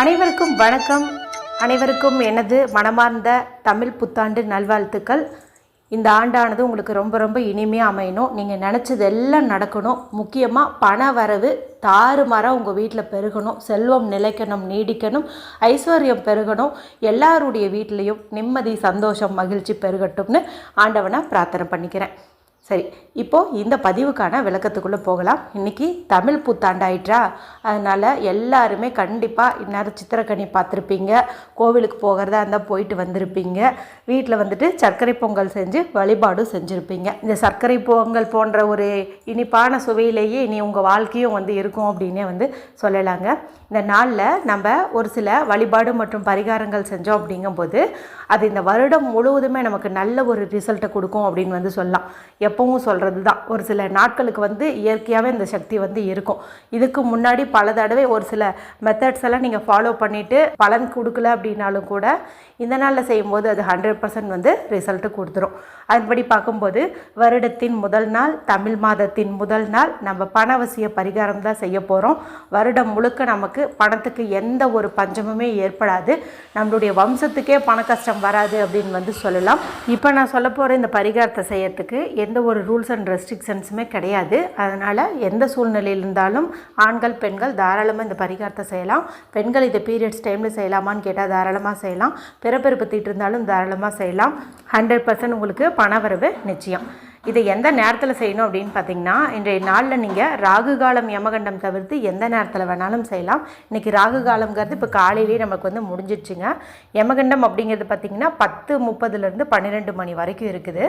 அனைவருக்கும் வணக்கம். அனைவருக்கும் எனது மனமார்ந்த தமிழ் புத்தாண்டு நல்வாழ்த்துக்கள். இந்த ஆண்டானது உங்களுக்கு ரொம்ப ரொம்ப இனிமையாக அமையணும். நீங்கள் நினச்சது எல்லாம் நடக்கணும். முக்கியமாக பண வரவு தாறுமாறாக உங்கள் வீட்டில் பெருகணும். செல்வம் நிலைக்கணும் நீடிக்கணும் ஐஸ்வர்யம் பெருகணும். எல்லாருடைய வீட்லேயும் நிம்மதி சந்தோஷம் மகிழ்ச்சி பெருகட்டும்னு ஆண்டவனை பிரார்த்தனை பண்ணிக்கிறேன். சரி இப்போது இந்த பதிவுக்கான விளக்கத்துக்குள்ளே போகலாம். இன்றைக்கி தமிழ் புத்தாண்டாயிற்றா? அதனால் எல்லாருமே கண்டிப்பாக இந்நேரம் சித்திரக்கனி பார்த்துருப்பீங்க. கோவிலுக்கு போகிறதா இருந்தால் போயிட்டு வந்திருப்பீங்க. வீட்டில் வந்துட்டு சர்க்கரை பொங்கல் செஞ்சு வழிபாடும் செஞ்சுருப்பீங்க. இந்த சர்க்கரை பொங்கல் போன்ற ஒரு இனிப்பான சுவையிலேயே இனி உங்கள் வாழ்க்கையும் வந்து இருக்கும் அப்படின்னே வந்து சொல்லலாங்க. இந்த நாளில் நம்ம ஒரு சில வழிபாடு மற்றும் பரிகாரங்கள் செஞ்சோம் அப்படிங்கும்போது அது இந்த வருடம் முழுவதுமே நமக்கு நல்ல ஒரு ரிசல்ட்டை கொடுக்கும் அப்படின்னு வந்து சொல்லலாம். எப்போ எப்பவும் சொல்கிறது தான் ஒரு சில நாட்களுக்கு வந்து இயற்கையாகவே இந்த சக்தி வந்து இருக்கும். இதுக்கு முன்னாடி பல தடவை ஒரு சில மெத்தட்ஸ் எல்லாம் நீங்கள் ஃபாலோ பண்ணிவிட்டு பலன் கொடுக்கல அப்படின்னாலும் கூட இந்த நாளில் செய்யும்போது அது ஹண்ட்ரட் பர்சன்ட் வந்து ரிசல்ட்டு கொடுத்துரும். அதன்படி பார்க்கும்போது வருடத்தின் முதல் நாள் தமிழ் மாதத்தின் முதல் நாள் நம்ம பணவசிய பரிகாரம் தான் செய்ய போகிறோம் வருடம் முழுக்க நமக்கு பணத்துக்கு எந்த ஒரு பஞ்சமுமே ஏற்படாது. நம்மளுடைய வம்சத்துக்கே பண கஷ்டம் வராது அப்படின்னு வந்து சொல்லலாம். இப்போ நான் சொல்ல போகிற இந்த பரிகாரத்தை செய்யறதுக்கு எந்த ஒரு ரூல்ஸ் அண்ட் ரெஸ்ட்ரிக்ஷன்ஸுமே கிடையாது. அதனால் எந்த சூழ்நிலையில் இருந்தாலும் ஆண்கள் பெண்கள் தாராளமாக இந்த பரிகாரத்தை செய்யலாம். பெண்கள் இதை பீரியட்ஸ் டைமில் செய்யலாமான்னு கேட்டால் தாராளமாக செய்யலாம். பிறப்பெருப்பு தீட்டு இருந்தாலும் தாராளமாக செய்யலாம். ஹண்ட்ரட் பர்சன்ட் உங்களுக்கு பணவரவு நிச்சயம். இதை எந்த நேரத்தில் செய்யணும் அப்படின்னு பார்த்தீங்கன்னா இன்றைய நாளில் நீங்கள் ராகு காலம் யமகண்டம் தவிர்த்து எந்த நேரத்தில் வேணாலும் செய்யலாம். இன்றைக்கி ராகு காலம்ங்கிறது இப்போ காலையிலேயே நமக்கு வந்து முடிஞ்சிடுச்சுங்க யமகண்டம் அப்படிங்கிறது பார்த்தீங்கன்னா பத்து முப்பதுலேருந்து பன்னிரெண்டு மணி வரைக்கும் இருக்குது.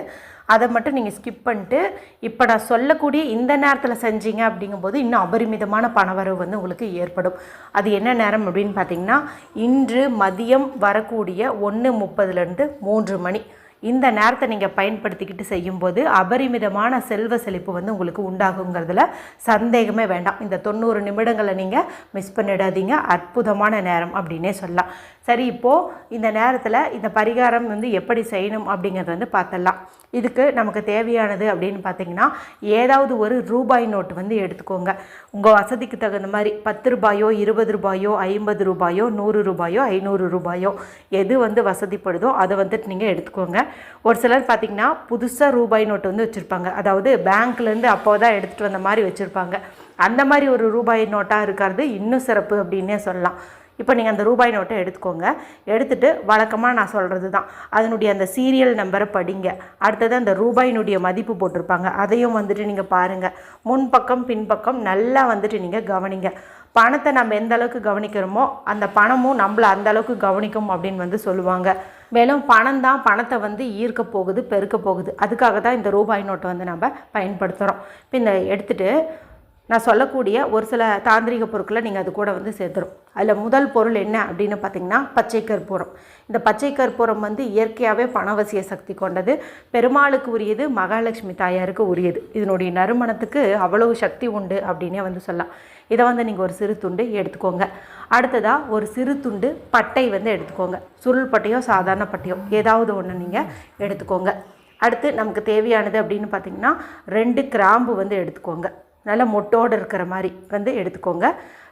அதை மட்டும் நீங்கள் ஸ்கிப் பண்ணிட்டு இப்போ நான் சொல்லக்கூடிய இந்த நேரத்தில் செஞ்சீங்க அப்படிங்கும்போது இன்னும் அபரிமிதமான பணவரவு வந்து உங்களுக்கு ஏற்படும். அது என்ன நேரம் அப்படின்னு பார்த்தீங்கன்னா இன்று மதியம் வரக்கூடிய ஒன்று முப்பதுலேருந்து மூன்று மணி. இந்த நேரத்தை நீங்கள் பயன்படுத்திக்கிட்டு செய்யும்போது அபரிமிதமான செல்வ செழிப்பு வந்து உங்களுக்கு உண்டாகுங்கிறதுல சந்தேகமே வேண்டாம். இந்த தொண்ணூறு நிமிடங்களை நீங்கள் மிஸ் பண்ணிடாதீங்க. அற்புதமான நேரம் அப்படின்னே சொல்லலாம். சரி இப்போது இந்த நேரத்தில் இந்த பரிகாரம் வந்து எப்படி செய்யணும் அப்படிங்கிறத வந்து பார்த்துடலாம். இதுக்கு நமக்கு தேவையானது அப்படின்னு பார்த்தீங்கன்னா ஏதாவது ஒரு ரூபாய் நோட்டு வந்து எடுத்துக்கோங்க. உங்கள் வசதிக்கு தகுந்த மாதிரி பத்து ரூபாயோ இருபது ரூபாயோ ஐம்பது ரூபாயோ நூறு ரூபாயோ ஐநூறு ரூபாயோ எது வந்து வசதிப்படுதோ அதை வந்துட்டு நீங்கள் எடுத்துக்கோங்க. ஒரு சிலர் பார்த்திங்கன்னா புதுசாக ரூபாய் நோட்டு வந்து வச்சுருப்பாங்க. அதாவது பேங்க்லேருந்து அப்போ தான் எடுத்துகிட்டு வந்த மாதிரி வச்சுருப்பாங்க. அந்த மாதிரி ஒரு ரூபாய் நோட்டாக இருக்கிறது இன்னும் சிறப்பு அப்படின்னே சொல்லலாம். இப்போ நீங்கள் அந்த ரூபாய் நோட்டை எடுத்துக்கோங்க. எடுத்துகிட்டு வழக்கமாக நான் சொல்கிறது தான் அதனுடைய அந்த சீரியல் நம்பரை படிங்க. அடுத்தது அந்த ரூபாயினுடைய மதிப்பு போட்டிருப்பாங்க. அதையும் வந்துட்டு நீங்கள் பாருங்கள் முன்பக்கம் பின்பக்கம் நல்லா வந்துட்டு நீங்கள் கவனிங்க. பணத்தை நம்ம எந்த அளவுக்கு கவனிக்கிறோமோ அந்த பணமும் நம்மளை அந்த அளவுக்கு கவனிக்கும் அப்படின்னு வந்து சொல்லுவாங்க. மேலும் பணம் தான் பணத்தை வந்து ஈர்க்க போகுது பெருக்க போகுது. அதுக்காக தான் இந்த ரூபாய் நோட்டை வந்து நம்ம பயன்படுத்துகிறோம் இப்போ இந்த எடுத்துகிட்டு நான் சொல்லக்கூடிய ஒரு சில தாந்திரிக பொருட்களை நீங்கள் அது கூட வந்து சேர்த்துரும். அதில் முதல் பொருள் என்ன அப்படின்னு பார்த்தீங்கன்னா பச்சை கற்பூரம். இந்த பச்சை கற்பூரம் வந்து இயற்கையாகவே பணவசிய சக்தி கொண்டது. பெருமாளுக்கு உரியது மகாலட்சுமி தாயாருக்கு உரியது. இதனுடைய நறுமணத்துக்கு அவ்வளவு சக்தி உண்டு அப்படின்னே வந்து சொல்லலாம். இதை வந்து நீங்கள் ஒரு சிறு துண்டு எடுத்துக்கோங்க. அடுத்ததாக ஒரு சிறு துண்டு பட்டை வந்து எடுத்துக்கோங்க. சுருள் பட்டையோ சாதாரண பட்டையோ ஏதாவது ஒன்று நீங்கள் எடுத்துக்கோங்க. அடுத்து நமக்கு தேவையானது அப்படின்னு பார்த்தீங்கன்னா ரெண்டு கிராம்பு வந்து எடுத்துக்கோங்க. நல்லா மொட்டோடு இருக்கிற மாதிரி வந்து எடுத்துக்கோங்க.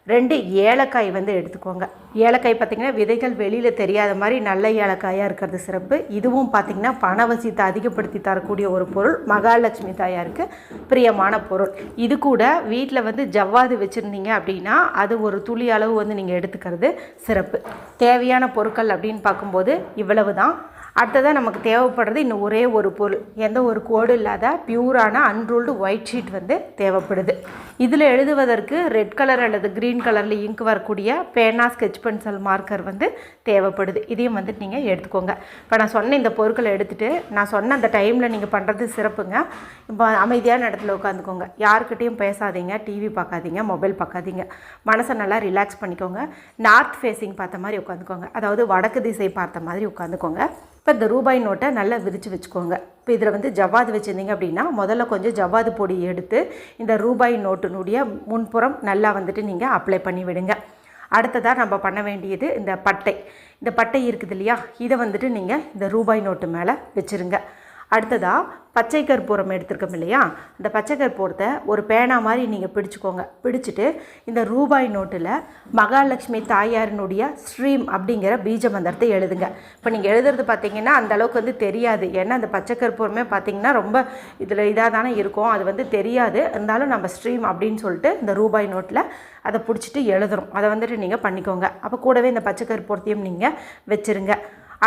ரெண்டு ஏலக்காய் வந்து எடுத்துக்கோங்க. ஏலக்காய் பார்த்திங்கன்னா விதைகள் வெளியில் தெரியாத மாதிரி நல்ல ஏலக்காயாக இருக்கிறது சிறப்பு. இதுவும் பார்த்திங்கன்னா பணவசியத்தை அதிகப்படுத்தி தரக்கூடிய ஒரு பொருள். மகாலட்சுமி தாயாருக்கு பிரியமான பொருள். இது கூட வீட்டில் வந்து ஜவ்வாது வச்சுருந்தீங்க அப்படின்னா அது ஒரு துளி அளவு வந்து நீங்கள் எடுத்துக்கிறது சிறப்பு. தேவையான பொருட்கள் அப்படின்னு பார்க்கும்போது இவ்வளவு தான் அடுத்ததாக நமக்கு தேவைப்படுறது இன்னும் ஒரே ஒரு பொருள். எந்த ஒரு கோடு இல்லாத பியூரான அன்ரூல்டு ஒயிட் ஷீட் வந்து தேவைப்படுது. இதில் எழுதுவதற்கு ரெட் கலர் அல்லது க்ரீன் கலரில் இங்க் வரக்கூடிய பேனா ஸ்கெச் பென்சில் மார்க்கர் வந்து தேவைப்படுது. இதையும் வந்துட்டு நீங்கள் எடுத்துக்கோங்க. இப்போ நான் சொன்ன இந்த பொருட்களை எடுத்துகிட்டு நான் சொன்ன அந்த டைமில் நீங்கள் பண்ணுறது சிறப்புங்க. இப்போ அமைதியான இடத்துல உட்காந்துக்கோங்க. யாருக்கிட்டேயும் பேசாதீங்க. டிவி பார்க்காதீங்க. மொபைல் பார்க்காதீங்க. மனசை நல்லா ரிலாக்ஸ் பண்ணிக்கோங்க. நார்த் ஃபேஸிங் பார்த்த மாதிரி உட்காந்துக்கோங்க. அதாவது வடக்கு திசை பார்த்த மாதிரி உட்காந்துக்கோங்க. இப்போ இந்த ரூபாய் நோட்டை நல்லா விரித்து வச்சுக்கோங்க. இப்போ இதில் வந்து ஜவ்வாது வச்சுருந்தீங்க அப்படின்னா முதல்ல கொஞ்சம் ஜவ்வாது பொடி எடுத்து இந்த ரூபாய் நோட்டினுடைய முன்புறம் நல்லா வந்துட்டு நீங்கள் அப்ளை பண்ணி விடுங்க. அடுத்ததாக நம்ம பண்ண வேண்டியது இந்த பட்டை. இந்த பட்டை இருக்குது இல்லையா? இதை வந்துட்டு நீங்கள் இந்த ரூபாய் நோட்டு மேலே வச்சுருங்க. அடுத்ததாக பச்சை கற்பூரம் எடுத்திருக்கோம் இல்லையா? அந்த பச்சை கற்பூரத்தை ஒரு பேனா மாதிரி நீங்கள் பிடிச்சிக்கோங்க. பிடிச்சிட்டு இந்த ரூபாய் நோட்டில் மகாலட்சுமி தாயாரினுடைய ஸ்ரீம் அப்படிங்கிற பீஜ மந்திரத்தை எழுதுங்க. இப்போ நீங்கள் எழுதுறது பார்த்தீங்கன்னா அந்த அளவுக்கு வந்து தெரியாது. ஏன்னா அந்த பச்சை கற்பூரமே பார்த்தீங்கன்னா ரொம்ப இதில் இதாக தானே இருக்கும். அது வந்து தெரியாது. இருந்தாலும் நம்ம ஸ்ட்ரீம் அப்படின்னு சொல்லிட்டு இந்த ரூபாய் நோட்டில் அதை பிடிச்சிட்டு எழுதுறோம். அதை வந்துட்டு நீங்கள் பண்ணிக்கோங்க. அப்போ கூடவே இந்த பச்சை கற்பூரத்தையும் நீங்கள் வச்சுருங்க.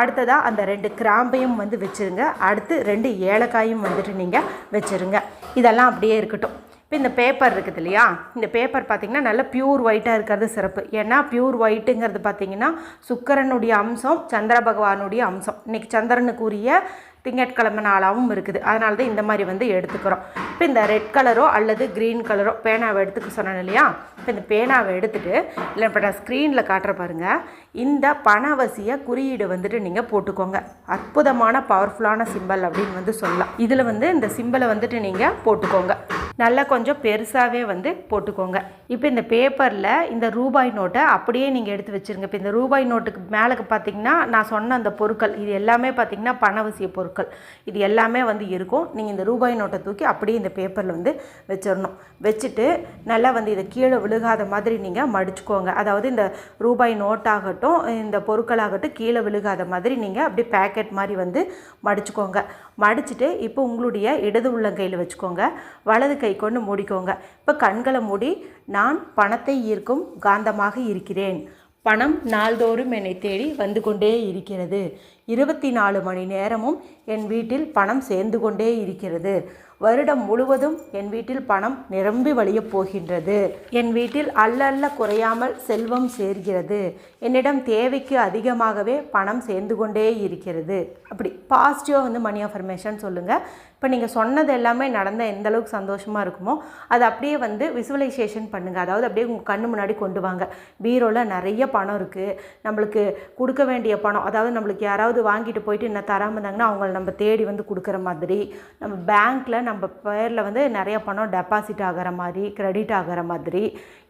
அடுத்ததாக அந்த ரெண்டு கிராம்பையும் வந்து வச்சுருங்க. அடுத்து ரெண்டு ஏலக்காயும் வந்துட்டு நீங்கள் வச்சுருங்க. இதெல்லாம் அப்படியே இருக்கட்டும். இப்போ இந்த பேப்பர் இருக்குது இல்லையா? இந்த பேப்பர் பார்த்திங்கன்னா நல்ல பியூர் ஒயிட்டாக இருக்கிறது சிறப்பு. ஏன்னா பியூர் ஒயிட்டுங்கிறது பார்த்திங்கன்னா சுக்கரனுடைய அம்சம் சந்திர பகவானுடைய அம்சம். இன்றைக்கி சந்திரனுக்குரிய திங்கட்கிழமை நாளாகவும் இருக்குது. அதனால தான் இந்த மாதிரி வந்து எடுத்துக்கிறோம். இப்போ இந்த ரெட் கலரோ அல்லது க்ரீன் கலரோ பேனாவை எடுத்துக்க சொன்னேன் இல்லையா? இப்போ இந்த பேனாவை எடுத்துகிட்டு இல்லை இப்போ நான் ஸ்க்ரீனில் காட்டுற பாருங்கள் இந்த பணவசிய குறியீடு வந்துட்டு நீங்கள் போட்டுக்கோங்க. அற்புதமான பவர்ஃபுல்லான சிம்பல் அப்படின்னு வந்து சொல்லலாம். இதில் வந்து இந்த சிம்பலை வந்துட்டு நீங்கள் போட்டுக்கோங்க. நல்லா கொஞ்சம் பெருசாகவே வந்து போட்டுக்கோங்க. இப்போ இந்த பேப்பரில் இந்த ரூபாய் நோட்டை அப்படியே நீங்கள் எடுத்து வச்சுருங்க. இப்போ இந்த ரூபாய் நோட்டுக்கு மேலே பார்த்தீங்கன்னா நான் சொன்ன அந்த பொருட்கள் இது எல்லாமே பார்த்தீங்கன்னா பணவசிய பொருட்கள். இது எல்லாமே வந்து இருக்கும். நீங்கள் இந்த ரூபாய் நோட்டை தூக்கி அப்படியே இந்த பேப்பரில் வந்து வச்சிடணும். வச்சுட்டு நல்லா வந்து இதை கீழே விழுகாத மாதிரி நீங்கள் மடிச்சுக்கோங்க. அதாவது இந்த ரூபாய் நோட்டாகட்டும் இந்த பொருட்களாகட்டும் கீழே விழுகாத மாதிரி நீங்கள் அப்படியே பேக்கெட் மாதிரி வந்து மடிச்சுக்கோங்க. மடிச்சுட்டு இப்போ உங்களுடைய இடது உள்ளங்கையில் வச்சுக்கோங்க. வலது கை கொண்டு மூடிக்கோங்க. இப்போ கண்களை மூடி நான் பணத்தை ஈர்க்கும் காந்தமாக இருக்கிறேன். பணம் நாள்தோறும் என்னை தேடி வந்து கொண்டே இருக்கிறது. இருபத்தி நாலு மணி நேரமும் என் வீட்டில் பணம் சேர்ந்து கொண்டே இருக்கிறது. வருடம் முழுவதும் என் வீட்டில் பணம் நிரம்பி வழியப் போகின்றது. என் வீட்டில் அல்ல குறையாமல் செல்வம் சேர்கிறது. என்னிடம் தேவைக்கு அதிகமாகவே பணம் சேர்ந்து கொண்டே இருக்கிறது. அப்படி பாசிட்டிவாக வந்து மணி அஃபர்மேஷன் சொல்லுங்கள் இப்போ நீங்கள் சொன்னது எல்லாமே நடந்த எந்த அளவுக்கு சந்தோஷமாக இருக்குமோ அதை அப்படியே வந்து விசுவலைசேஷன் பண்ணுங்கள் அதாவது அப்படியே உங்கள் கண்ணு முன்னாடி கொண்டு வாங்க. பீரோவில் நிறைய பணம் இருக்குது நம்மளுக்கு கொடுக்க வேண்டிய பணம் அதாவது நம்மளுக்கு யாராவது வாங்கிட்டு போயிட்டு என்ன தராமல் இருந்தாங்கன்னா அவங்கள நம்ம தேடி வந்து கொடுக்குற மாதிரி. நம்ம பேங்க்கில் நம்ம நம்ம பேரில் வந்து நிறைய பணம் டெபாசிட் ஆகிற மாதிரி க்ரெடிட் ஆகிற மாதிரி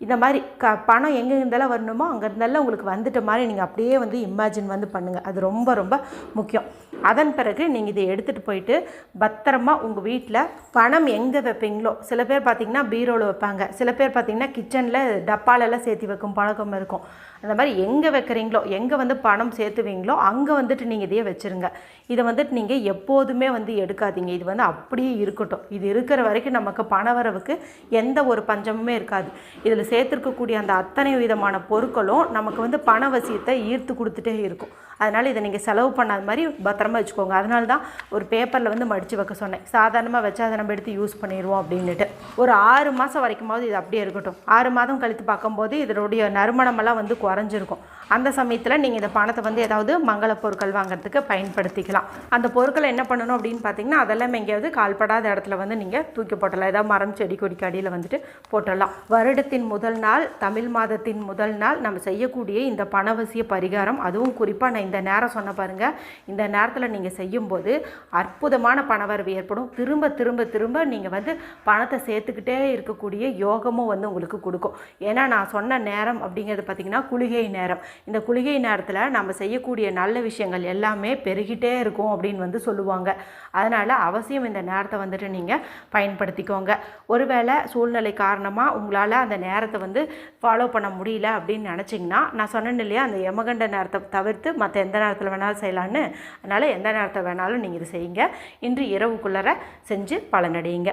இந்த மாதிரி க பணம் எங்கே இருந்தாலும் வரணுமோ அங்கே இருந்தாலும் உங்களுக்கு வந்துட்ட மாதிரி நீங்கள் அப்படியே வந்து இமேஜின் வந்து பண்ணுங்கள் அது ரொம்ப ரொம்ப முக்கியம். அதன் பிறகு நீங்கள் இதை எடுத்துகிட்டு போயிட்டு பத்திரமா உங்கள் வீட்டில் பணம் எங்கே வைப்பீங்களோ சில பேர் பார்த்திங்கன்னா பீரோவில் வைப்பாங்க சில பேர் பார்த்திங்கன்னா கிச்சனில் டப்பாலெல்லாம் சேர்த்து வைக்கும் பழக்கம் இருக்கும். அந்த மாதிரி எங்கே வைக்கிறீங்களோ எங்கே வந்து பணம் சேர்த்துவீங்களோ அங்கே வந்துட்டு நீங்கள் இதையே வச்சுருங்க. இதை வந்துட்டு நீங்கள் எப்போதுமே வந்து எடுக்காதீங்க. இது வந்து அப்படியே இருக்கட்டும். இது இருக்கிற வரைக்கும் நமக்கு பணவரவுக்கு எந்த ஒரு பஞ்சமுமே இருக்காது. இதில் சேர்த்துருக்கக்கூடிய அந்த அத்தனை விதமான பொருட்களும் நமக்கு வந்து பணவசியத்தை ஈர்த்து கொடுத்துட்டே இருக்கும். அதனால் இதை நீங்கள் செலவு பண்ணாத மாதிரி பத்திரமா வச்சுக்கோங்க. அதனால தான் ஒரு பேப்பரில் வந்து மடித்து வைக்க சொன்னேன். சாதாரணமாக வச்சா அதை நம்ம எடுத்து யூஸ் பண்ணிடுவோம் அப்படின்னுட்டு. ஒரு ஆறு மாதம் வரைக்குமாவது இது அப்படியே இருக்கட்டும். ஆறு மாதம் கழித்து பார்க்கும்போது இதனுடைய நறுமணமெல்லாம் வந்து குறைஞ்சிருக்கும். அந்த சமயத்தில் நீங்கள் இந்த பணத்தை வந்து ஏதாவது மங்கள பொருட்கள் வாங்குறதுக்கு பயன்படுத்திக்கலாம். அந்த பொருட்களை என்ன பண்ணணும் அப்படின்னு பார்த்தீங்கன்னா அதெல்லாம் எங்கேயாவது கால்படாத இடத்துல வந்து நீங்கள் தூக்கி போட்டலாம். ஏதாவது மரம் செடி கொடிக்கு அடியில் வந்துட்டு போட்டுடலாம் வருடத்தின் முதல் நாள் தமிழ் மாதத்தின் முதல் நாள் நம்ம செய்யக்கூடிய இந்த பணவசிய பரிகாரம். அதுவும் குறிப்பாக நான் இந்த நேரம் சொன்ன பாருங்கள் இந்த நேரத்தில் நீங்கள் செய்யும்போது அற்புதமான பணவரவு ஏற்படும். திரும்ப திரும்ப திரும்ப நீங்கள் வந்து பணத்தை சேர்த்துக்கிட்டே இருக்கக்கூடிய யோகமும் வந்து உங்களுக்கு கொடுக்கும். ஏன்னா நான் சொன்ன நேரம் அப்படிங்கிறது பார்த்திங்கன்னா குளிகை நேரம். இந்த குளிகை நேரத்தில் நம்ம செய்யக்கூடிய நல்ல விஷயங்கள் எல்லாமே பெருகிட்டே இருக்கும் அப்படின்னு வந்து சொல்லுவாங்க. அதனால் அவசியம் இந்த நேரத்தை வந்துட்டு நீங்கள் பயன்படுத்திக்கோங்க. ஒருவேளை சூழ்நிலை காரணமாக உங்களால் அந்த நேரத்தை வந்து ஃபாலோ பண்ண முடியல அப்படின்னு நினச்சிங்கன்னா நான் சொன்னேன் இல்லையா அந்த யமகண்ட நேரத்தை தவிர்த்து மற்ற எந்த நேரத்தில் வேணாலும் செய்யலான்னு அதனால் எந்த நேரத்தை வேணாலும் நீங்கள் இது செய்யுங்க. இன்று இரவுக்குள்ளர செஞ்சு பலனடையுங்க.